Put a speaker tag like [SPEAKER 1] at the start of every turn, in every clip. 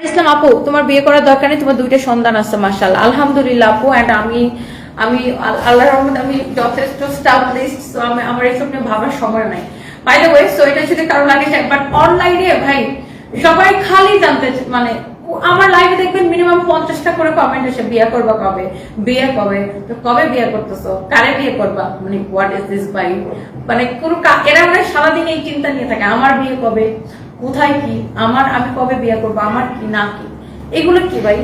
[SPEAKER 1] ইসলাম আপু, তোমার বিয়ে করার দরকার নেই, তোমার দুইটা সন্তান আছে মার্শাল আলহামদুলিল্লাহ আপু অ্যান্ড আমি আমি আল- আল্লাহর রহমতে আমি যথেষ্ট স্টাবলিশড সো আমি, আমার এসব নিয়ে ভাবার সময় নাই। বাই দ্য ওয়ে সো এটা যদি কারও লাগে বাট অনলাইনে ভাই, সবাই খালি জানতে মানে আমার লাইভে দেখবেন মিনিমাম পঞ্চাশটা করে কমেন্ট এসে বিয়ে করবা কবে? বিয়ে কবে? তো কবে বিয়ে করতেছো? কারে বিয়ে করবা? মানে হোয়াট ইজ দিস বাই মানে কোনো এরা মানে সারাদিন এই চিন্তা নিয়ে থাকে, আমার বিয়ে কবে? কোথায় কি? আমার আমি কবে বিয়ে করব? আমার কি না কি? এগুলো কি ভাই?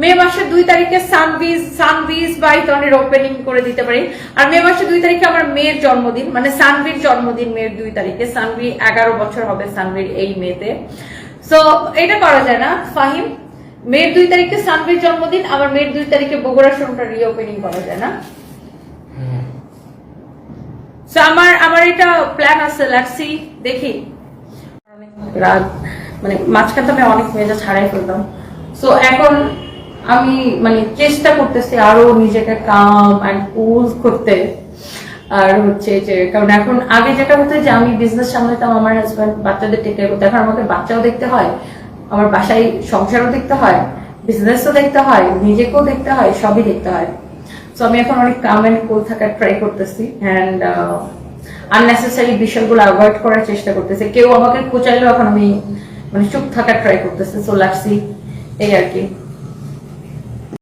[SPEAKER 1] মে মাসের দুই তারিখে সানবিজ সানবিজ বাই টনের ওপেনিং করে দিতে পারি। আর মে মাসের দুই তারিখে আমার মেয়ের জন্মদিন মানে সানবির জন্মদিন মেয়ের দুই তারিখে। সানবি এগারো বছর হবে সানবির এই মেতে। সো এটা করা যায় না ফাহিম। মেয়ের দুই তারিখে সানবির জন্মদিন আমার মেয়ের দুই তারিখে বগুড়া শোরুমটা রিওপেনিং করা যায় না। সো আমার আমার এটা প্ল্যান আছে লেটসি দেখি। রাত মানে মাঝখানটা আমি অনেক মেজাজ হারাই ফেললাম সো এখন আমি মানে চেষ্টা করতেছি আরও নিজেকে কাম অ্যান্ড কুল করতে। আর হচ্ছে যে, কারণ এখন আগে যেটা হতো যে, আমি বিজনেস সামলাতাম আমার হাজব্যান্ড বাচ্চাদের টেক কেয়ার করতে। এখন আমাকে বাচ্চাও দেখতে হয়, আমার বাসায় সংসারও দেখতে হয় বিজনেসও দেখতে হয়, নিজেকেও দেখতে হয়, সবই দেখতে হয়। সো আমি এখন অনেক কাম অ্যান্ড কুল থাকার ট্রাই করতেছি। অ্যান্ড আননেসেসারি বিষয়গুলো অ্যাভয়েড করার চেষ্টা করতেছে। কেউ আমাকে খোঁচাইলেও এখন আমি মানে চুপ থাকার ট্রাই করতেছে। সো লাগছি এই আর কি।